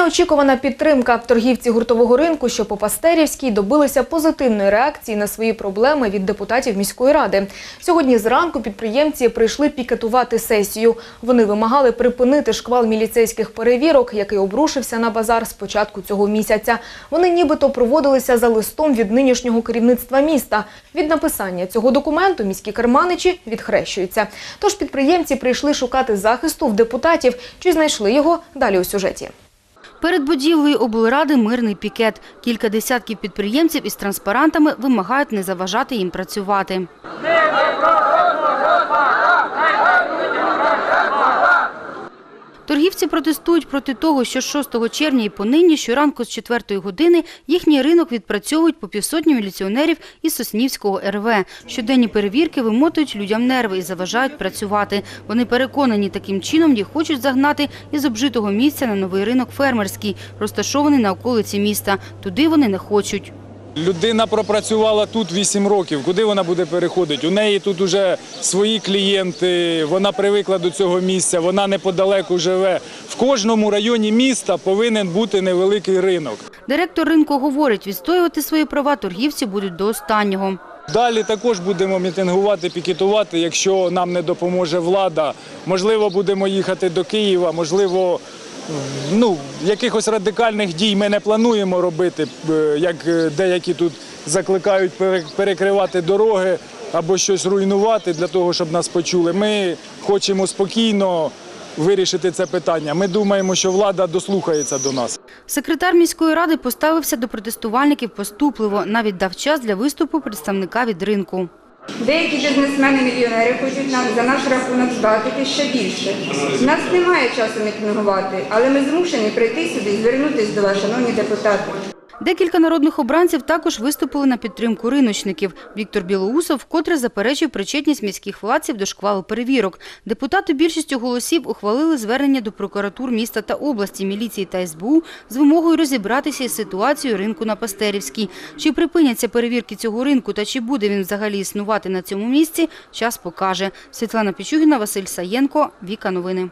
Неочікувана підтримка. Торгівці гуртового ринку, що по Пастерівській, добилися позитивної реакції на свої проблеми від депутатів міської ради. Сьогодні зранку підприємці прийшли пікетувати сесію. Вони вимагали припинити шквал міліцейських перевірок, який обрушився на базар з початку цього місяця. Вони нібито проводилися за листом від нинішнього керівництва міста. Від написання цього документу міські керманичі відхрещуються. Тож підприємці прийшли шукати захисту в депутатів. Чи знайшли його далі у сюжеті? Перед будівлею облради мирний пікет. Кілька десятків підприємців із транспарантами вимагають не заважати їм працювати. Торгівці протестують проти того, що з 6 червня і понині щоранку з 4 години їхній ринок відпрацьовують по півсотні міліціонерів із Соснівського РВ. Щоденні перевірки вимотують людям нерви і заважають працювати. Вони переконані, таким чином їх хочуть загнати із обжитого місця на новий ринок фермерський, розташований на околиці міста. Туди вони не хочуть. Людина пропрацювала тут 8 років. Куди вона буде переходити? У неї тут уже свої клієнти, вона привикла до цього місця, вона неподалеку живе. В кожному районі міста повинен бути невеликий ринок. Директор ринку говорить, відстоювати свої права торгівці будуть до останнього. Далі також будемо мітингувати, пікетувати, якщо нам не допоможе влада. Можливо, будемо їхати до Києва, можливо, ну, якихось радикальних дій ми не плануємо робити, е, як е, деякі тут закликають пере- перекривати дороги або щось руйнувати для того, щоб нас почули. Ми хочемо спокійно вирішити це питання. Ми думаємо, що влада дослухається до нас. Секретар міської ради поставився до протестувальників поступливо, навіть дав час для виступу представника від ринку. Деякі бізнесмени-мільйонери хочуть нам за наш рахунок здатити ще більше. У нас немає часу мітингувати, але ми змушені прийти сюди і звернутися до вас, шановні депутати. Декілька народних обранців також виступили на підтримку риночників. Віктор Білоусов вкотре заперечив причетність міських владців до шквалу перевірок. Депутати більшістю голосів ухвалили звернення до прокуратур міста та області, міліції та СБУ з вимогою розібратися із ситуацією ринку на Пастерівській. Чи припиняться перевірки цього ринку та чи буде він взагалі існувати на цьому місці, час покаже. Світлана Пічугіна, Василь Саєнко, Віка Новини.